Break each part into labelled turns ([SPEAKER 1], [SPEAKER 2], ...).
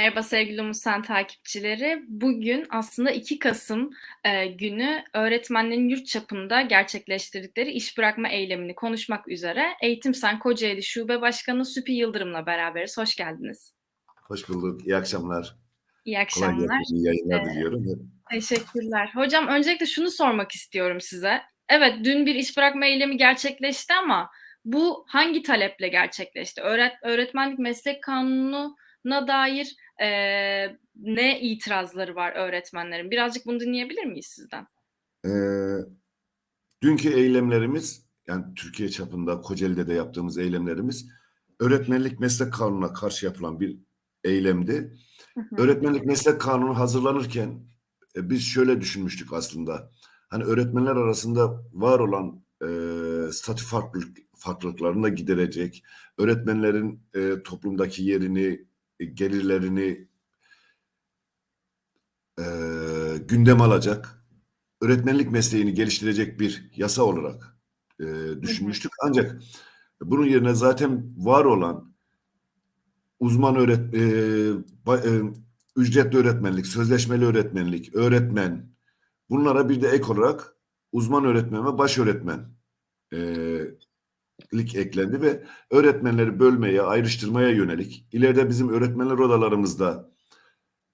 [SPEAKER 1] Merhaba sevgili Umut Sen takipçileri. Bugün aslında 2 Kasım e, günü öğretmenlerin yurt çapında gerçekleştirdikleri iş bırakma eylemini konuşmak üzere Eğitim Sen Kocaeli Şube Başkanı Süpi Yıldırım'la beraberiz. Hoş geldiniz.
[SPEAKER 2] Hoş bulduk. İyi akşamlar.
[SPEAKER 1] İyi
[SPEAKER 2] Kolay
[SPEAKER 1] akşamlar.
[SPEAKER 2] gelsin. İyi yayınlar
[SPEAKER 1] Ee,
[SPEAKER 2] diliyorum.
[SPEAKER 1] Teşekkürler. Hocam öncelikle şunu sormak istiyorum size. Evet dün bir iş bırakma eylemi gerçekleşti ama bu hangi taleple gerçekleşti? Öğret öğretmenlik meslek kanununa dair e, ne itirazları var öğretmenlerin? Birazcık bunu dinleyebilir miyiz sizden?
[SPEAKER 2] Ee, dünkü eylemlerimiz yani Türkiye çapında Kocaeli'de de yaptığımız eylemlerimiz öğretmenlik meslek kanununa karşı yapılan bir eylemdi.
[SPEAKER 1] Hı hı.
[SPEAKER 2] Öğretmenlik meslek kanunu hazırlanırken e, biz şöyle düşünmüştük aslında. Hani öğretmenler arasında var olan e, statü farklılık, farklılıklarını da giderecek, öğretmenlerin e, toplumdaki yerini, e, gelirlerini e, gündem alacak, öğretmenlik mesleğini geliştirecek bir yasa olarak e, düşünmüştük. Ancak bunun yerine zaten var olan uzman öğret, e, e, ücretli öğretmenlik, sözleşmeli öğretmenlik, öğretmen, bunlara bir de ek olarak uzman öğretmen ve baş öğretmen e, lik eklendi ve öğretmenleri bölmeye, ayrıştırmaya yönelik ileride bizim öğretmenler odalarımızda,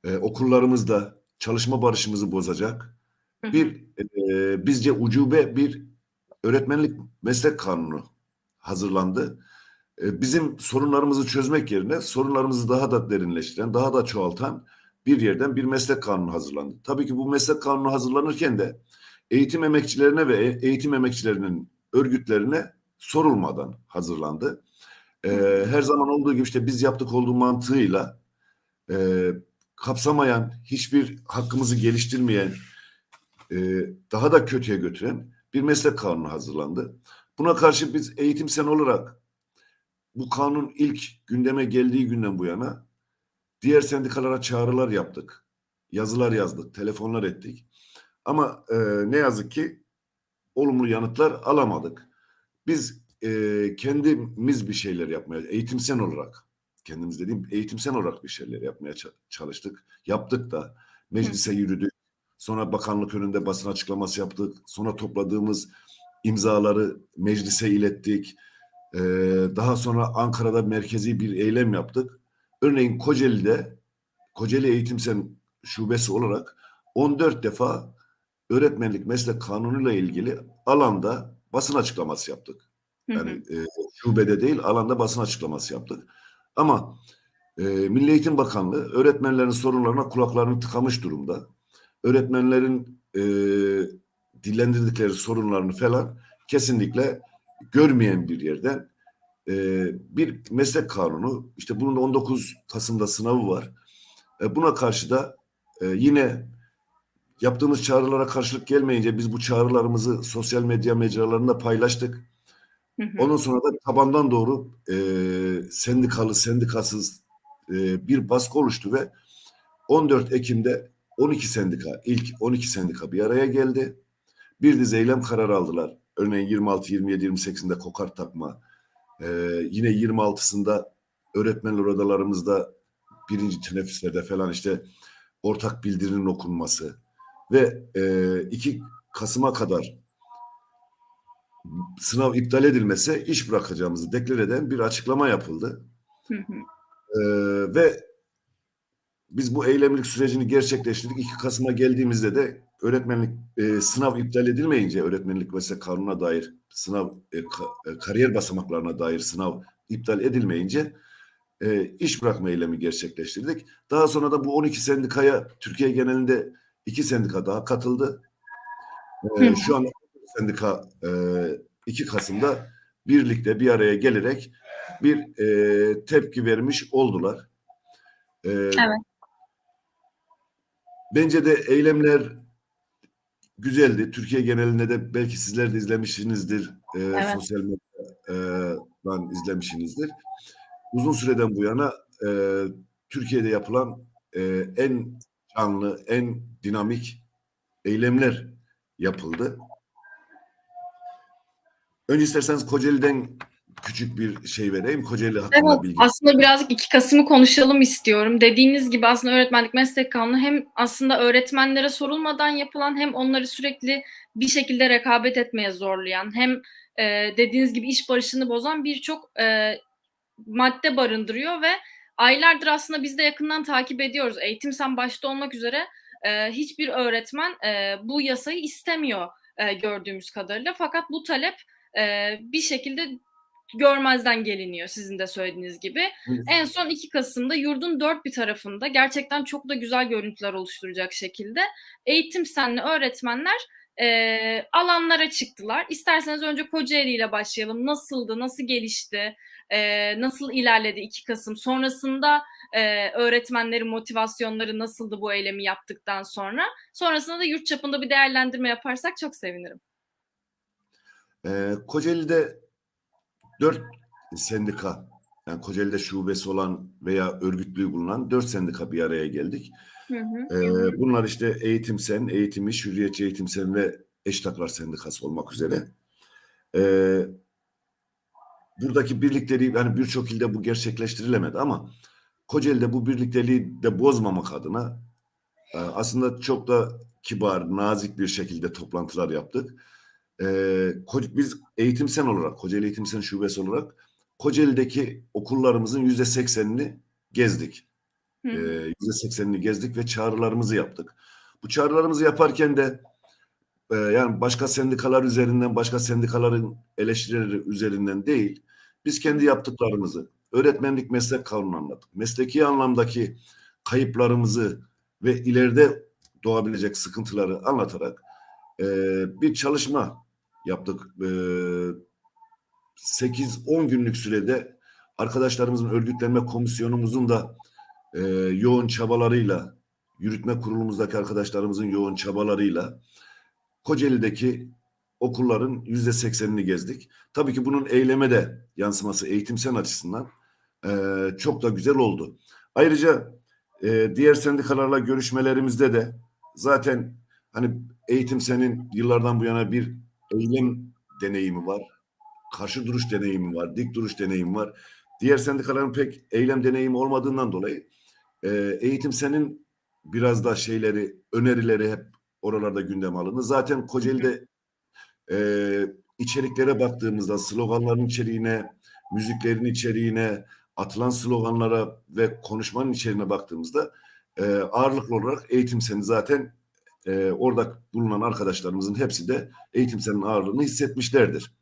[SPEAKER 2] e, okullarımızda çalışma barışımızı bozacak bir e, bizce ucube bir öğretmenlik meslek kanunu hazırlandı. E, bizim sorunlarımızı çözmek yerine sorunlarımızı daha da derinleştiren, daha da çoğaltan bir yerden bir meslek kanunu hazırlandı. Tabii ki bu meslek kanunu hazırlanırken de eğitim emekçilerine ve e- eğitim emekçilerinin örgütlerine sorulmadan hazırlandı. E, her zaman olduğu gibi işte biz yaptık olduğu mantığıyla e, kapsamayan, hiçbir hakkımızı geliştirmeyen, e, daha da kötüye götüren bir meslek kanunu hazırlandı. Buna karşı biz eğitim sen olarak bu kanun ilk gündeme geldiği günden bu yana diğer sendikalara çağrılar yaptık. Yazılar yazdık, telefonlar ettik. Ama e, ne yazık ki olumlu yanıtlar alamadık. Biz e, kendimiz bir şeyler yapmaya, eğitimsel olarak, kendimiz dediğim eğitimsel olarak bir şeyler yapmaya ça- çalıştık. Yaptık da meclise yürüdük. Sonra bakanlık önünde basın açıklaması yaptık. Sonra topladığımız imzaları meclise ilettik. Ee, daha sonra Ankara'da merkezi bir eylem yaptık. Örneğin Kocaeli'de Kocaeli Eğitim Sen şubesi olarak 14 defa öğretmenlik meslek kanunuyla ilgili alanda basın açıklaması yaptık.
[SPEAKER 1] Hı hı.
[SPEAKER 2] Yani e, şubede değil alanda basın açıklaması yaptık. Ama e, Milli Eğitim Bakanlığı öğretmenlerin sorunlarına kulaklarını tıkamış durumda. Öğretmenlerin e, dillendirdikleri sorunlarını falan kesinlikle görmeyen bir yerden e, bir meslek kanunu işte bunun da 19 Kasım'da sınavı var. E, buna karşı da e, yine yaptığımız çağrılara karşılık gelmeyince biz bu çağrılarımızı sosyal medya mecralarında paylaştık.
[SPEAKER 1] Hı hı.
[SPEAKER 2] Ondan sonra da tabandan doğru e, sendikalı, sendikasız e, bir baskı oluştu ve 14 Ekim'de 12 sendika, ilk 12 sendika bir araya geldi. Bir dizi eylem kararı aldılar. Örneğin 26, 27, 28'inde kokart takma. E, yine 26'sında öğretmenler odalarımızda birinci teneffüslerde falan işte ortak bildirinin okunması ve e, 2 Kasım'a kadar sınav iptal edilmese iş bırakacağımızı deklar eden bir açıklama yapıldı.
[SPEAKER 1] Hı hı.
[SPEAKER 2] Ee, ve biz bu eylemlik sürecini gerçekleştirdik. 2 Kasım'a geldiğimizde de öğretmenlik e, sınav iptal edilmeyince öğretmenlik meslek kanununa dair sınav e, ka- e, kariyer basamaklarına dair sınav iptal edilmeyince e, iş bırakma eylemi gerçekleştirdik. Daha sonra da bu 12 sendikaya Türkiye genelinde iki sendika daha katıldı. E, şu anda sendika e, 2 Kasım'da birlikte bir araya gelerek bir e, tepki vermiş oldular. E,
[SPEAKER 1] Evet.
[SPEAKER 2] Bence de eylemler güzeldi. Türkiye genelinde de belki sizler de izlemişsinizdir. E,
[SPEAKER 1] Evet.
[SPEAKER 2] Sosyal medyadan izlemişsinizdir. Uzun süreden bu yana e, Türkiye'de yapılan e, en canlı, en dinamik eylemler yapıldı. Önce isterseniz Kocaeli'den küçük bir şey vereyim. Kocaeli hakkında
[SPEAKER 1] Evet,
[SPEAKER 2] bilgi.
[SPEAKER 1] aslında birazcık 2 Kasım'ı konuşalım istiyorum. Dediğiniz gibi aslında öğretmenlik meslek kanunu hem aslında öğretmenlere sorulmadan yapılan hem onları sürekli bir şekilde rekabet etmeye zorlayan hem e, dediğiniz gibi iş barışını bozan birçok e, madde barındırıyor ve aylardır aslında biz de yakından takip ediyoruz. Eğitim sen başta olmak üzere e, hiçbir öğretmen e, bu yasayı istemiyor e, gördüğümüz kadarıyla. Fakat bu talep e, bir şekilde görmezden geliniyor sizin de söylediğiniz gibi. En son 2 Kasım'da yurdun dört bir tarafında gerçekten çok da güzel görüntüler oluşturacak şekilde eğitim senli öğretmenler e, alanlara çıktılar. İsterseniz önce Kocaeli ile başlayalım. Nasıldı, nasıl gelişti, e, nasıl ilerledi 2 Kasım? Sonrasında e, öğretmenlerin motivasyonları nasıldı bu eylemi yaptıktan sonra? Sonrasında da yurt çapında bir değerlendirme yaparsak çok sevinirim.
[SPEAKER 2] Ee, Kocaeli'de dört sendika, yani Kocaeli'de şubesi olan veya örgütlüğü bulunan dört sendika bir araya geldik.
[SPEAKER 1] Hı hı.
[SPEAKER 2] Ee, bunlar işte Eğitim Sen, Eğitim İş, Hürriyetçi Eğitim Sen ve Eştaklar Sendikası olmak üzere. Ee, buradaki birlikleri yani birçok ilde bu gerçekleştirilemedi ama Kocaeli'de bu birlikteliği de bozmamak adına e, aslında çok da kibar, nazik bir şekilde toplantılar yaptık. Ee, biz Eğitim Sen olarak, Kocaeli Eğitim Sen şubesi olarak Kocaeli'deki okullarımızın yüzde seksenini gezdik. Ee, Yüzde seksenini gezdik ve çağrılarımızı yaptık. Bu çağrılarımızı yaparken de e, yani başka sendikalar üzerinden, başka sendikaların eleştirileri üzerinden değil, biz kendi yaptıklarımızı, öğretmenlik meslek kanunu anlattık. Mesleki anlamdaki kayıplarımızı ve ileride doğabilecek sıkıntıları anlatarak e, bir çalışma yaptık. E, 8-10 günlük sürede arkadaşlarımızın örgütlenme komisyonumuzun da e, yoğun çabalarıyla, yürütme kurulumuzdaki arkadaşlarımızın yoğun çabalarıyla Kocaeli'deki okulların yüzde seksenini gezdik. Tabii ki bunun eyleme de yansıması eğitimsel açısından e, çok da güzel oldu. Ayrıca e, diğer sendikalarla görüşmelerimizde de zaten hani eğitim senin yıllardan bu yana bir eylem deneyimi var. Karşı duruş deneyimi var, dik duruş deneyimi var. Diğer sendikaların pek eylem deneyimi olmadığından dolayı e, eğitim senin biraz da şeyleri, önerileri hep oralarda gündeme alındı. Zaten Kocaeli'de e, içeriklere baktığımızda sloganların içeriğine, müziklerin içeriğine, atılan sloganlara ve konuşmanın içeriğine baktığımızda e, ağırlıklı olarak eğitim seni zaten e, orada bulunan arkadaşlarımızın hepsi de eğitim senin ağırlığını hissetmişlerdir.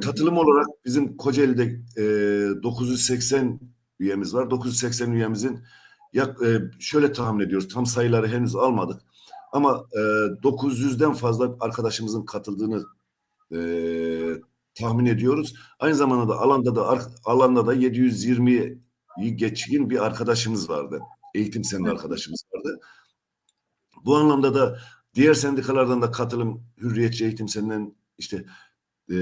[SPEAKER 2] Katılım olarak bizim Kocaeli'de e, 980 üyemiz var. 980 üyemizin yak, e, şöyle tahmin ediyoruz. Tam sayıları henüz almadık. Ama e, 900'den fazla arkadaşımızın katıldığını e, tahmin ediyoruz. Aynı zamanda da alanda da alanda da 720'yi geçkin bir arkadaşımız vardı. Eğitim senin arkadaşımız vardı. Bu anlamda da diğer sendikalardan da katılım Hürriyetçi Eğitim Seni'nden işte e,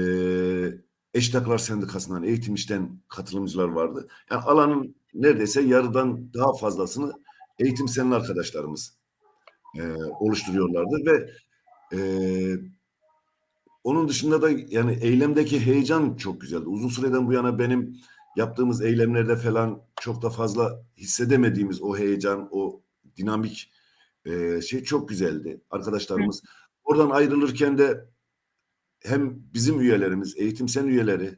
[SPEAKER 2] Eştaklar Sendikası'ndan Eğitim İş'ten katılımcılar vardı. Yani alanın neredeyse yarıdan daha fazlasını Eğitim Senin arkadaşlarımız e, oluşturuyorlardı ve e, onun dışında da yani eylemdeki heyecan çok güzeldi. Uzun süreden bu yana benim yaptığımız eylemlerde falan çok da fazla hissedemediğimiz o heyecan, o dinamik e, şey çok güzeldi. Arkadaşlarımız oradan ayrılırken de hem bizim üyelerimiz, eğitim sen üyeleri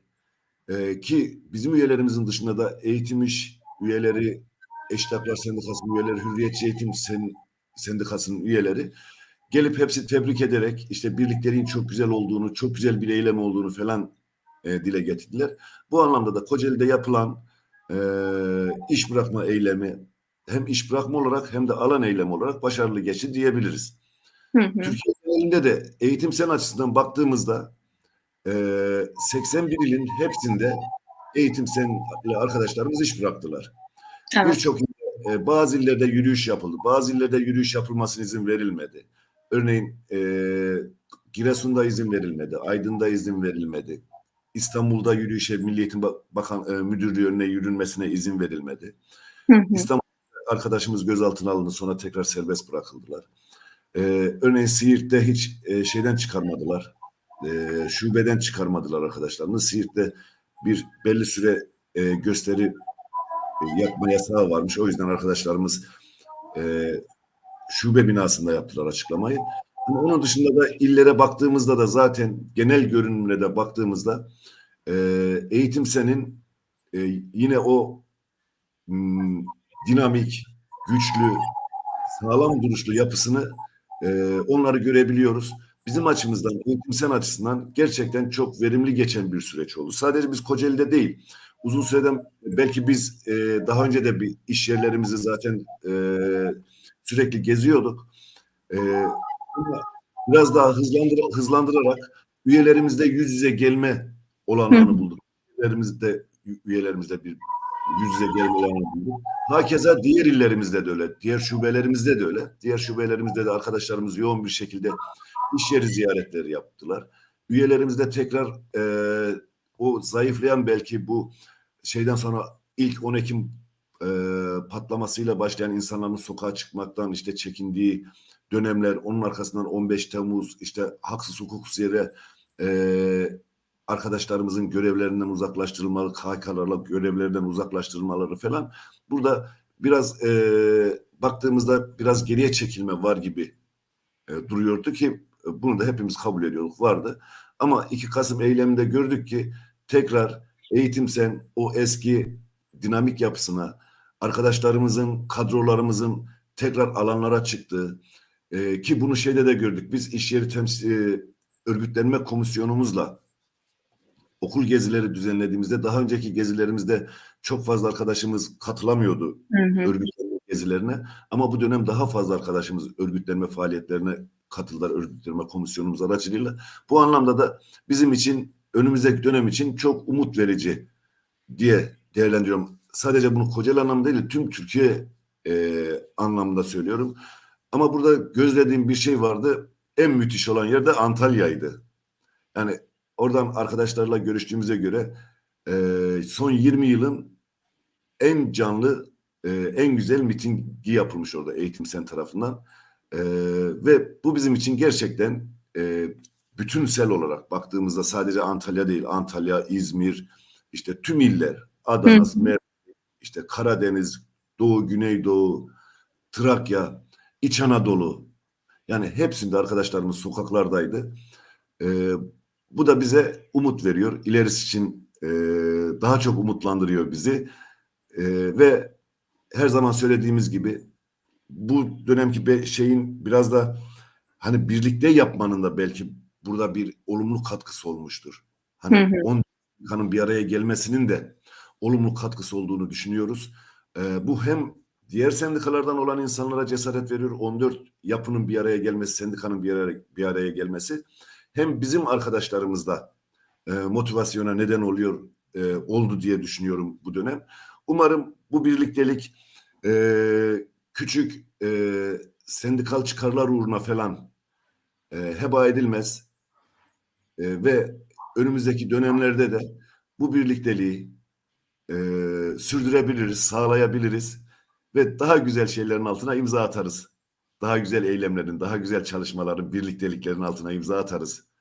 [SPEAKER 2] e, ki bizim üyelerimizin dışında da eğitim iş üyeleri, Eşitlikler Sendikası'nın üyeleri, Hürriyetçi Eğitim Sen, Sendikası'nın üyeleri gelip hepsi tebrik ederek işte birliklerin çok güzel olduğunu, çok güzel bir eylem olduğunu falan e, dile getirdiler. Bu anlamda da Kocaeli'de yapılan e, iş bırakma eylemi hem iş bırakma olarak hem de alan eylem olarak başarılı geçti diyebiliriz.
[SPEAKER 1] Hı hı.
[SPEAKER 2] Türkiye genelinde de eğitim sen açısından baktığımızda e, 81 ilin hepsinde eğitim senle arkadaşlarımız iş bıraktılar.
[SPEAKER 1] Evet.
[SPEAKER 2] Birçok e, bazı illerde yürüyüş yapıldı. Bazı illerde yürüyüş yapılmasına izin verilmedi. Örneğin e, Giresun'da izin verilmedi. Aydın'da izin verilmedi. İstanbul'da yürüyüşe Milli Eğitim Bak- Bakan e, Müdürlüğü önüne yürünmesine izin verilmedi.
[SPEAKER 1] Hı hı.
[SPEAKER 2] İstanbul arkadaşımız gözaltına alındı sonra tekrar serbest bırakıldılar. Ee, örneğin Siirt'te hiç e, şeyden çıkarmadılar. E, şubeden çıkarmadılar arkadaşlarını. Siirt'te bir belli süre e, gösteri e, yapma yasağı varmış. O yüzden arkadaşlarımız e, şube binasında yaptılar açıklamayı. Ama onun dışında da illere baktığımızda da zaten genel görünümle de baktığımızda e, eğitim senin e, yine o m, dinamik, güçlü, sağlam duruşlu yapısını e, onları görebiliyoruz. Bizim açımızdan, eğitim sen açısından gerçekten çok verimli geçen bir süreç oldu. Sadece biz Kocaeli'de değil, uzun süreden belki biz e, daha önce de bir iş yerlerimizi zaten e, sürekli geziyorduk. E, ama biraz daha hızlandır, hızlandırarak üyelerimizle yüz yüze gelme olanlarını bulduk. Üyelerimizde üyelerimizle bir yüz yüze gelmelerini. Hakeza diğer illerimizde de öyle, diğer şubelerimizde de öyle. Diğer şubelerimizde de arkadaşlarımız yoğun bir şekilde iş yeri ziyaretleri yaptılar. Üyelerimiz de tekrar e, o zayıflayan belki bu şeyden sonra ilk 10 Ekim e, patlamasıyla başlayan insanların sokağa çıkmaktan işte çekindiği dönemler, onun arkasından 15 Temmuz işte haksız hukuksuz yere e, arkadaşlarımızın görevlerinden uzaklaştırılmaları, KHK'larla görevlerinden uzaklaştırılmaları falan. Burada biraz e, baktığımızda biraz geriye çekilme var gibi e, duruyordu ki e, bunu da hepimiz kabul ediyorduk vardı. Ama 2 Kasım eyleminde gördük ki tekrar eğitim sen o eski dinamik yapısına arkadaşlarımızın, kadrolarımızın tekrar alanlara çıktığı e, ki bunu şeyde de gördük. Biz iş yeri temsil e, örgütlenme komisyonumuzla okul gezileri düzenlediğimizde daha önceki gezilerimizde çok fazla arkadaşımız katılamıyordu
[SPEAKER 1] Hı hı.
[SPEAKER 2] örgütlenme gezilerine. Ama bu dönem daha fazla arkadaşımız örgütlenme faaliyetlerine katıldılar örgütlenme komisyonumuz aracılığıyla. Bu anlamda da bizim için önümüzdeki dönem için çok umut verici diye değerlendiriyorum. Sadece bunu Kocaeli anlamda değil tüm Türkiye e, anlamında söylüyorum. Ama burada gözlediğim bir şey vardı. En müthiş olan yer de Antalya'ydı. Yani oradan arkadaşlarla görüştüğümüze göre e, son 20 yılın en canlı, e, en güzel mitingi yapılmış orada eğitim sen tarafından. E, ve bu bizim için gerçekten e, bütünsel olarak baktığımızda sadece Antalya değil, Antalya, İzmir, işte tüm iller, Adana. Mersin, işte Karadeniz, Doğu, Güneydoğu, Trakya, İç Anadolu. Yani hepsinde arkadaşlarımız sokaklardaydı. Ee, bu da bize umut veriyor. İlerisi için e, daha çok umutlandırıyor bizi. Ee, ve her zaman söylediğimiz gibi bu dönemki be- şeyin biraz da hani birlikte yapmanın da belki burada bir olumlu katkısı olmuştur. Hani
[SPEAKER 1] Hı hı.
[SPEAKER 2] 10 kanın bir araya gelmesinin de olumlu katkısı olduğunu düşünüyoruz. Ee, bu hem diğer sendikalardan olan insanlara cesaret veriyor. 14 yapının bir araya gelmesi, sendikanın bir araya, bir araya gelmesi hem bizim arkadaşlarımızda e, motivasyona neden oluyor e, oldu diye düşünüyorum bu dönem. Umarım bu birliktelik e, küçük e, sendikal çıkarlar uğruna falan e, heba edilmez E, ve önümüzdeki dönemlerde de bu birlikteliği e, sürdürebiliriz, sağlayabiliriz ve daha güzel şeylerin altına imza atarız. Daha güzel eylemlerin, daha güzel çalışmaların, birlikteliklerin altına imza atarız.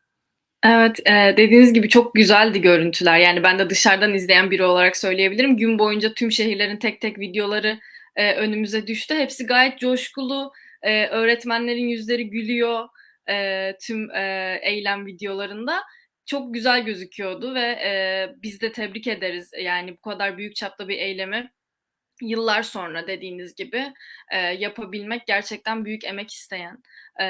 [SPEAKER 1] Evet, e, dediğiniz gibi çok güzeldi görüntüler. Yani ben de dışarıdan izleyen biri olarak söyleyebilirim. Gün boyunca tüm şehirlerin tek tek videoları e, önümüze düştü. Hepsi gayet coşkulu. E, öğretmenlerin yüzleri gülüyor e, tüm e, eylem videolarında. Çok güzel gözüküyordu ve e, biz de tebrik ederiz. Yani bu kadar büyük çapta bir eylemi yıllar sonra dediğiniz gibi e, yapabilmek gerçekten büyük emek isteyen e,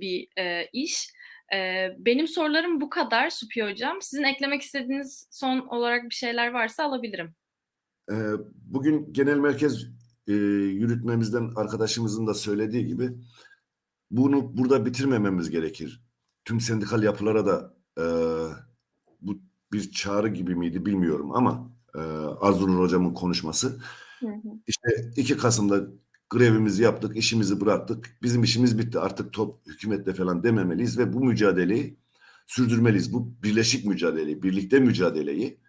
[SPEAKER 1] bir e, iş. E, benim sorularım bu kadar Supi Hocam. Sizin eklemek istediğiniz son olarak bir şeyler varsa alabilirim.
[SPEAKER 2] Ee, Bugün genel merkez e, yürütmemizden arkadaşımızın da söylediği gibi bunu burada bitirmememiz gerekir. Tüm sendikal yapılara da e, bu bir çağrı gibi miydi bilmiyorum ama e, Arzunur hocamın konuşması. İşte 2 Kasım'da grevimizi yaptık, işimizi bıraktık. Bizim işimiz bitti. Artık top hükümetle falan dememeliyiz ve bu mücadeleyi sürdürmeliyiz. Bu birleşik mücadeleyi, birlikte mücadeleyi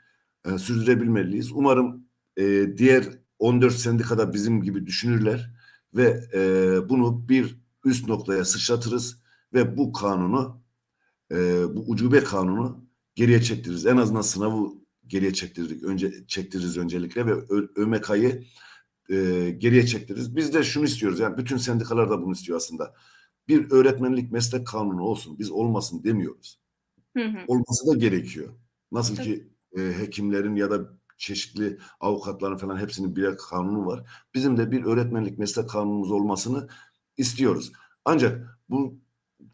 [SPEAKER 2] e, sürdürebilmeliyiz. Umarım e, diğer 14 sendikada bizim gibi düşünürler ve e, bunu bir üst noktaya sıçratırız ve bu kanunu, e, bu ucube kanunu geriye çektiririz. En azından sınavı geriye çektirdik. Önce çektiririz öncelikle ve ÖMK'yı e, geriye çektiririz. Biz de şunu istiyoruz. Yani bütün sendikalar da bunu istiyor aslında. Bir öğretmenlik meslek kanunu olsun. Biz olmasın demiyoruz.
[SPEAKER 1] Hı hı.
[SPEAKER 2] Olması da gerekiyor. Nasıl
[SPEAKER 1] Tabii.
[SPEAKER 2] ki e, hekimlerin ya da çeşitli avukatların falan hepsinin birer kanunu var. Bizim de bir öğretmenlik meslek kanunumuz olmasını istiyoruz. Ancak bu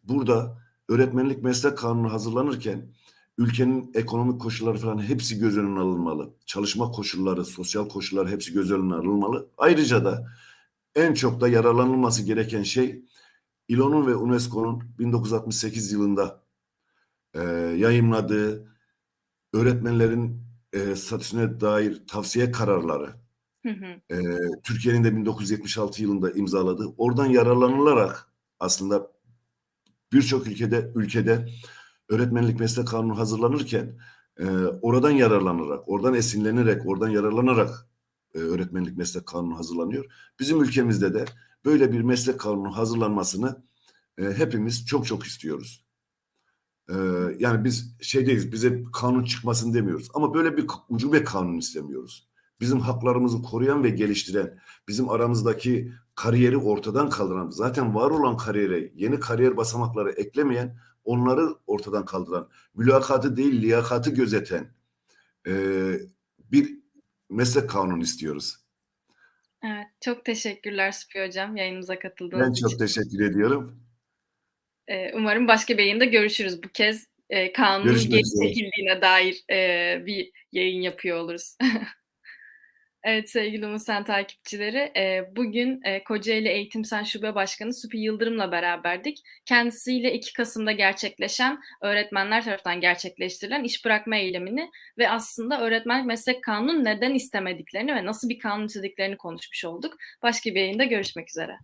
[SPEAKER 2] burada öğretmenlik meslek kanunu hazırlanırken ülkenin ekonomik koşulları falan hepsi göz önüne alınmalı. Çalışma koşulları, sosyal koşullar hepsi göz önüne alınmalı. Ayrıca da en çok da yararlanılması gereken şey İLO'nun ve UNESCO'nun 1968 yılında e, yayınladığı öğretmenlerin e, statüsüne dair tavsiye kararları,
[SPEAKER 1] Hı hı.
[SPEAKER 2] e, Türkiye'nin de 1976 yılında imzaladığı, oradan yararlanılarak aslında birçok ülkede ülkede öğretmenlik meslek kanunu hazırlanırken e, oradan yararlanarak, oradan esinlenerek, oradan yararlanarak e, öğretmenlik meslek kanunu hazırlanıyor. Bizim ülkemizde de böyle bir meslek kanunu hazırlanmasını e, hepimiz çok çok istiyoruz. E, yani biz şeydeyiz, bize kanun çıkmasın demiyoruz. Ama böyle bir ucube kanun istemiyoruz. Bizim haklarımızı koruyan ve geliştiren, bizim aramızdaki kariyeri ortadan kaldıran, zaten var olan kariyere yeni kariyer basamakları eklemeyen, onları ortadan kaldıran, mülakatı değil liyakatı gözeten e, bir meslek kanunu istiyoruz.
[SPEAKER 1] Evet, çok teşekkürler Süpi Hocam yayınımıza katıldığınız
[SPEAKER 2] Ben
[SPEAKER 1] için.
[SPEAKER 2] çok teşekkür ediyorum.
[SPEAKER 1] Ee, umarım başka bir yayında görüşürüz. Bu kez e, kanunun
[SPEAKER 2] Görüşmek
[SPEAKER 1] geri çekildiğine dair e, bir yayın yapıyor oluruz. Evet sevgili Umusen takipçileri, e, bugün e, Kocaeli Eğitim Sen Şube Başkanı Süpi Yıldırım'la beraberdik. Kendisiyle 2 Kasım'da gerçekleşen, öğretmenler tarafından gerçekleştirilen iş bırakma eylemini ve aslında öğretmenlik meslek kanunu neden istemediklerini ve nasıl bir kanun istediklerini konuşmuş olduk. Başka bir yayında görüşmek üzere.